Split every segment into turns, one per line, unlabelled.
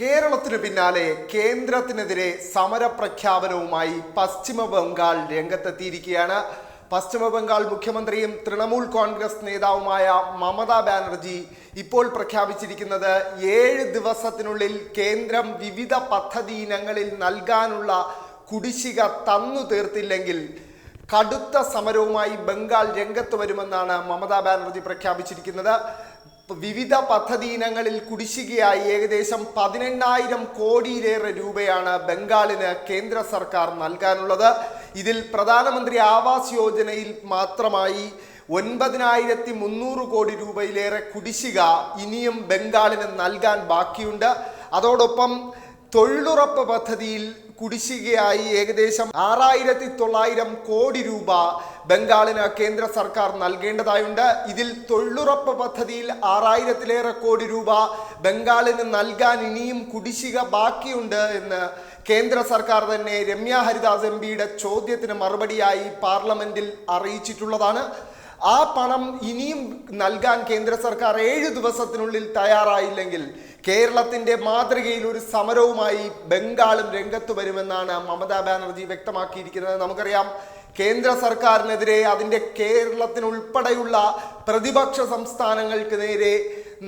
കേരളത്തിനു പിന്നാലെ കേന്ദ്രത്തിനെതിരെ സമരപ്രഖ്യാപനവുമായി പശ്ചിമ ബംഗാൾ രംഗത്തെത്തിയിരിക്കുകയാണ് പശ്ചിമ ബംഗാൾ മുഖ്യമന്ത്രിയും തൃണമൂൽ കോൺഗ്രസ് നേതാവുമായ മമതാ ബാനർജി ഇപ്പോൾ പ്രഖ്യാപിച്ചിരിക്കുന്നത് ഏഴ് ദിവസത്തിനുള്ളിൽ കേന്ദ്രം വിവിധ പദ്ധതി ഇനങ്ങളിൽ നൽകാനുള്ള കുടിശ്ശിക തന്നു തീർത്തില്ലെങ്കിൽ കടുത്ത സമരവുമായി ബംഗാൾ രംഗത്ത് വരുമെന്നാണ് മമതാ ബാനർജി പ്രഖ്യാപിച്ചിരിക്കുന്നത് വിവിധ പദ്ധതി ഇനങ്ങളിൽ കുടിശ്ശികയായി ഏകദേശം പതിനെണ്ണായിരം കോടിയിലേറെ രൂപയാണ് ബംഗാളിന് കേന്ദ്ര സർക്കാർ നൽകാനുള്ളത് ഇതിൽ പ്രധാനമന്ത്രി ആവാസ് യോജനയിൽ മാത്രമായി ഒൻപതിനായിരത്തി മുന്നൂറ് കോടി രൂപയിലേറെ കുടിശ്ശിക ഇനിയും ബംഗാളിന് നൽകാൻ ബാക്കിയുണ്ട് അതോടൊപ്പം തൊഴിലുറപ്പ് പദ്ധതിയിൽ കുടിശ്ശികയായി ഏകദേശം ആറായിരത്തി തൊള്ളായിരം കോടി രൂപ ബംഗാളിന് കേന്ദ്ര സർക്കാർ നൽകേണ്ടതായുണ്ട് ഇതിൽ തൊഴിലുറപ്പ് പദ്ധതിയിൽ ആറായിരത്തിലേറെ കോടി രൂപ ബംഗാളിന് നൽകാൻ ഇനിയും കുടിശ്ശിക ബാക്കിയുണ്ട് എന്ന് കേന്ദ്ര സർക്കാർ തന്നെ രമ്യ ഹരിദാസ് എം പിയുടെ ചോദ്യത്തിന് മറുപടിയായി പാർലമെന്റിൽ അറിയിച്ചിട്ടുള്ളതാണ് ആ പണം ഇനിയും നൽകാൻ കേന്ദ്ര സർക്കാർ ഏഴ് ദിവസത്തിനുള്ളിൽ തയ്യാറായില്ലെങ്കിൽ കേരളത്തിന്റെ മാതൃകയിൽ ഒരു സമരവുമായി ബംഗാളും രംഗത്ത് വരുമെന്നാണ് മമതാ ബാനർജി വ്യക്തമാക്കിയിരിക്കുന്നത് നമുക്കറിയാം കേന്ദ്ര സർക്കാരിനെതിരെ അതിൻ്റെ കേരളത്തിനുൾപ്പെടെയുള്ള പ്രതിപക്ഷ സംസ്ഥാനങ്ങൾക്ക് നേരെ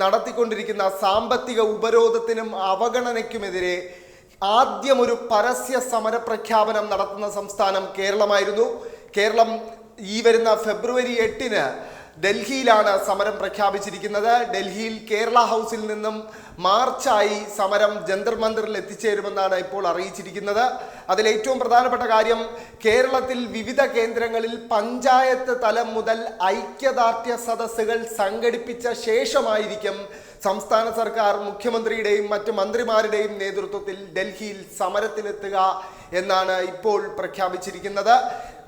നടത്തിക്കൊണ്ടിരിക്കുന്ന സാമ്പത്തിക ഉപരോധത്തിനും അവഗണനയ്ക്കുമെതിരെ ആദ്യം ഒരു പരസ്യ സമര പ്രഖ്യാപനം നടത്തുന്ന സംസ്ഥാനം കേരളമായിരുന്നു കേരളം ഈ വരുന്ന ഫെബ്രുവരി എട്ടിന് ഡൽഹിയിലാണ് സമരം പ്രഖ്യാപിച്ചിരിക്കുന്നത് ഡൽഹിയിൽ കേരള ഹൗസിൽ നിന്നും മാർച്ചായി സമരം ജന്തർ മന്ദിറിൽ എത്തിച്ചേരുമെന്നാണ് ഇപ്പോൾ അറിയിച്ചിരിക്കുന്നത് അതിൽ ഏറ്റവും പ്രധാനപ്പെട്ട കാര്യം കേരളത്തിൽ വിവിധ കേന്ദ്രങ്ങളിൽ പഞ്ചായത്ത് തലം മുതൽ ഐക്യദാർഢ്യ സദസ്സുകൾ സംഘടിപ്പിച്ച ശേഷമായിരിക്കും സംസ്ഥാന സർക്കാർ മുഖ്യമന്ത്രിയുടെയും മറ്റ് മന്ത്രിമാരുടെയും നേതൃത്വത്തിൽ ഡൽഹിയിൽ സമരത്തിനെത്തുക എന്നാണ് ഇപ്പോൾ പ്രഖ്യാപിച്ചിരിക്കുന്നത്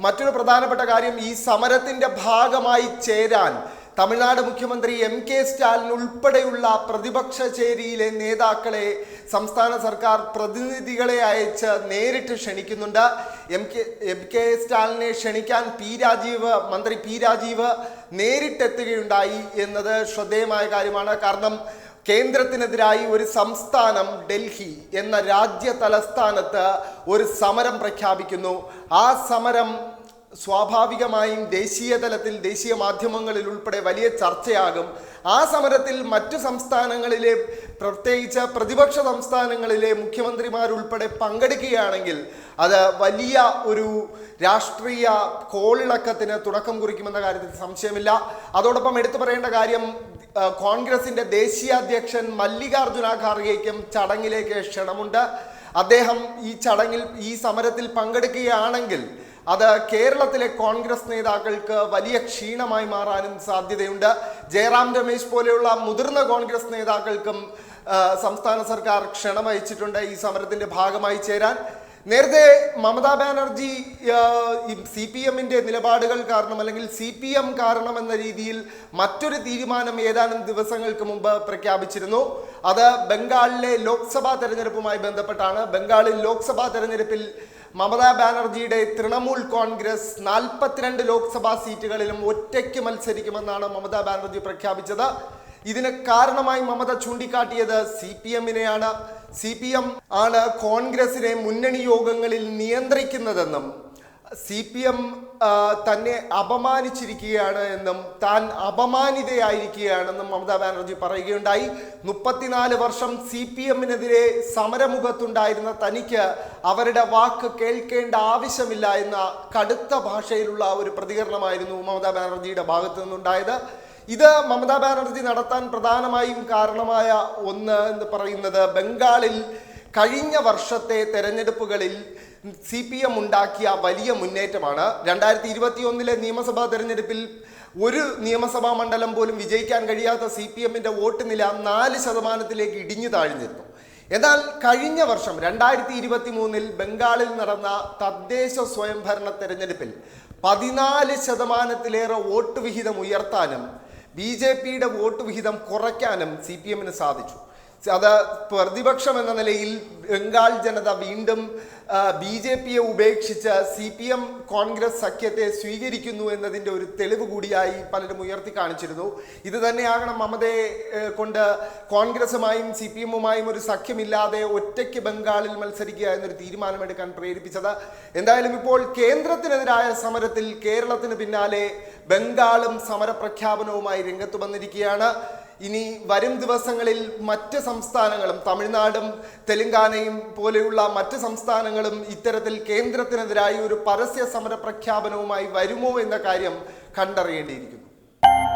മറ്റൊരു പ്രധാനപ്പെട്ട കാര്യം ഈ സമരത്തിൻ്റെ ഭാഗമായി ചേരാൻ തമിഴ്നാട് മുഖ്യമന്ത്രി എം കെ സ്റ്റാലിൻ ഉൾപ്പെടെയുള്ള പ്രതിപക്ഷ ചേരിയിലെ നേതാക്കളെ സംസ്ഥാന സർക്കാർ പ്രതിനിധികളെ അയച്ച് നേരിട്ട് ക്ഷണിക്കുന്നുണ്ട് എം കെ എം കെ സ്റ്റാലിനെ ക്ഷണിക്കാൻ പി രാജീവ് മന്ത്രി പി രാജീവ് നേരിട്ടെത്തുകയുണ്ടായി എന്നത് ശ്രദ്ധേയമായ കാര്യമാണ് കാരണം കേന്ദ്രത്തിനെതിരായി ഒരു സംസ്ഥാനം ഡൽഹി എന്ന രാജ്യ തലസ്ഥാനത്ത് ഒരു സമരം പ്രഖ്യാപിക്കുന്നു ആ സമരം സ്വാഭാവികമായും ദേശീയ തലത്തിൽ ദേശീയ മാധ്യമങ്ങളിൽ ഉൾപ്പെടെ വലിയ ചർച്ചയാകും ആ സമരത്തിൽ മറ്റു സംസ്ഥാനങ്ങളിലെ പ്രത്യേകിച്ച് പ്രതിപക്ഷ സംസ്ഥാനങ്ങളിലെ മുഖ്യമന്ത്രിമാരുൾപ്പെടെ പങ്കെടുക്കുകയാണെങ്കിൽ അത് വലിയ ഒരു രാഷ്ട്രീയ കോളിളക്കത്തിന് തുടക്കം കുറിക്കുമെന്ന കാര്യത്തിൽ സംശയമില്ല അതോടൊപ്പം എടുത്തു പറയേണ്ട കാര്യം കോൺഗ്രസിൻ്റെ ദേശീയ അധ്യക്ഷൻ മല്ലികാർജുന ഖാർഗെയ്ക്കും ചടങ്ങിലേക്ക് ക്ഷണമുണ്ട് അദ്ദേഹം ഈ ചടങ്ങിൽ ഈ സമരത്തിൽ പങ്കെടുക്കുകയാണെങ്കിൽ അത് കേരളത്തിലെ കോൺഗ്രസ് നേതാക്കൾക്ക് വലിയ ക്ഷീണമായി മാറാനും സാധ്യതയുണ്ട് ജയറാം രമേശ് പോലെയുള്ള മുതിർന്ന കോൺഗ്രസ് നേതാക്കൾക്കും സംസ്ഥാന സർക്കാർ ക്ഷണമയച്ചിട്ടുണ്ട് ഈ സമരത്തിന്റെ ഭാഗമായി ചേരാൻ നേരത്തെ മമതാ ബാനർജി സി പി എമ്മിന്റെ നിലപാടുകൾ കാരണം അല്ലെങ്കിൽ സി പി എം കാരണം എന്ന രീതിയിൽ മറ്റൊരു തീരുമാനം ഏതാനും ദിവസങ്ങൾക്ക് മുമ്പ് പ്രഖ്യാപിച്ചിരുന്നു അത് ബംഗാളിലെ ലോക്സഭാ തെരഞ്ഞെടുപ്പുമായി ബന്ധപ്പെട്ടാണ് ബംഗാളിൽ ലോക്സഭാ തെരഞ്ഞെടുപ്പിൽ മമതാ ബാനർജിയുടെ തൃണമൂൽ കോൺഗ്രസ് നാൽപ്പത്തിരണ്ട് ലോക്സഭാ സീറ്റുകളിലും ഒറ്റയ്ക്ക് മത്സരിക്കുമെന്നാണ് മമതാ ബാനർജി പ്രഖ്യാപിച്ചത് ഇതിന് കാരണമായി മമത ചൂണ്ടിക്കാട്ടിയത് സി പി എമ്മിനെയാണ് സി പി എം ആണ് കോൺഗ്രസിനെ മുന്നണി യോഗങ്ങളിൽ നിയന്ത്രിക്കുന്നതെന്നും സി പി എം തന്നെ അപമാനിച്ചിരിക്കുകയാണ് എന്നും താൻ അപമാനിതയായിരിക്കുകയാണെന്നും മമതാ ബാനർജി പറയുകയുണ്ടായി മുപ്പത്തിനാല് വർഷം സി പി എമ്മിനെതിരെ സമരമുഖത്തുണ്ടായിരുന്ന തനിക്ക് അവരുടെ വാക്ക് കേൾക്കേണ്ട ആവശ്യമില്ല എന്ന കടുത്ത ഭാഷയിലുള്ള ഒരു പ്രതികരണമായിരുന്നു മമതാ ബാനർജിയുടെ ഭാഗത്തു നിന്നുണ്ടായത് ഇത് മമതാ ബാനർജി നടത്താൻ പ്രധാനമായും കാരണമായ ഒന്ന് എന്ന് പറയുന്നത് ബംഗാളിൽ കഴിഞ്ഞ വർഷത്തെ തെരഞ്ഞെടുപ്പുകളിൽ സി പി എം ഉണ്ടാക്കിയ വലിയ മുന്നേറ്റമാണ് രണ്ടായിരത്തി ഇരുപത്തി ഒന്നിലെ നിയമസഭാ തെരഞ്ഞെടുപ്പിൽ ഒരു നിയമസഭാ മണ്ഡലം പോലും വിജയിക്കാൻ കഴിയാത്ത സി പി എമ്മിൻ്റെ വോട്ട് നില നാല് ശതമാനത്തിലേക്ക് ഇടിഞ്ഞു താഴ്ന്നിരുന്നു എന്നാൽ കഴിഞ്ഞ വർഷം രണ്ടായിരത്തി ഇരുപത്തി മൂന്നിൽ ബംഗാളിൽ നടന്ന തദ്ദേശ സ്വയംഭരണ തെരഞ്ഞെടുപ്പിൽ പതിനാല് ശതമാനത്തിലേറെ വോട്ട് വിഹിതം ഉയർത്താനും ബി ജെ പിയുടെ വോട്ട് വിഹിതം കുറയ്ക്കാനും സി പി എമ്മിന് സാധിച്ചു അത് പ്രതിപക്ഷം എന്ന നിലയിൽ ബംഗാൾ ജനത വീണ്ടും ബി ജെ പിയെ ഉപേക്ഷിച്ച് സി പി എം കോൺഗ്രസ് സഖ്യത്തെ സ്വീകരിക്കുന്നു എന്നതിൻ്റെ ഒരു തെളിവ് കൂടിയായി പലരും ഉയർത്തി കാണിച്ചിരുന്നു ഇത് തന്നെയാകണം മമതയെ കൊണ്ട് കോൺഗ്രസുമായും സി പി എമ്മുമായും ഒരു സഖ്യമില്ലാതെ ഒറ്റയ്ക്ക് ബംഗാളിൽ മത്സരിക്കുക എന്നൊരു തീരുമാനമെടുക്കാൻ പ്രേരിപ്പിച്ചത് എന്തായാലും ഇപ്പോൾ കേന്ദ്രത്തിനെതിരായ സമരത്തിൽ കേരളത്തിന് പിന്നാലെ ബംഗാളും സമരപ്രഖ്യാപനവുമായി രംഗത്ത് വന്നിരിക്കുകയാണ് ഇനി വരും ദിവസങ്ങളിൽ മറ്റ് സംസ്ഥാനങ്ങളും തമിഴ്നാടും തെലങ്കാനയും പോലെയുള്ള മറ്റ് സംസ്ഥാനങ്ങളും ഇത്തരത്തിൽ കേന്ദ്രത്തിനെതിരായി ഒരു പരസ്യ സമര പ്രഖ്യാപനവുമായി വരുമോ എന്ന കാര്യം കണ്ടറിയേണ്ടിയിരിക്കുന്നു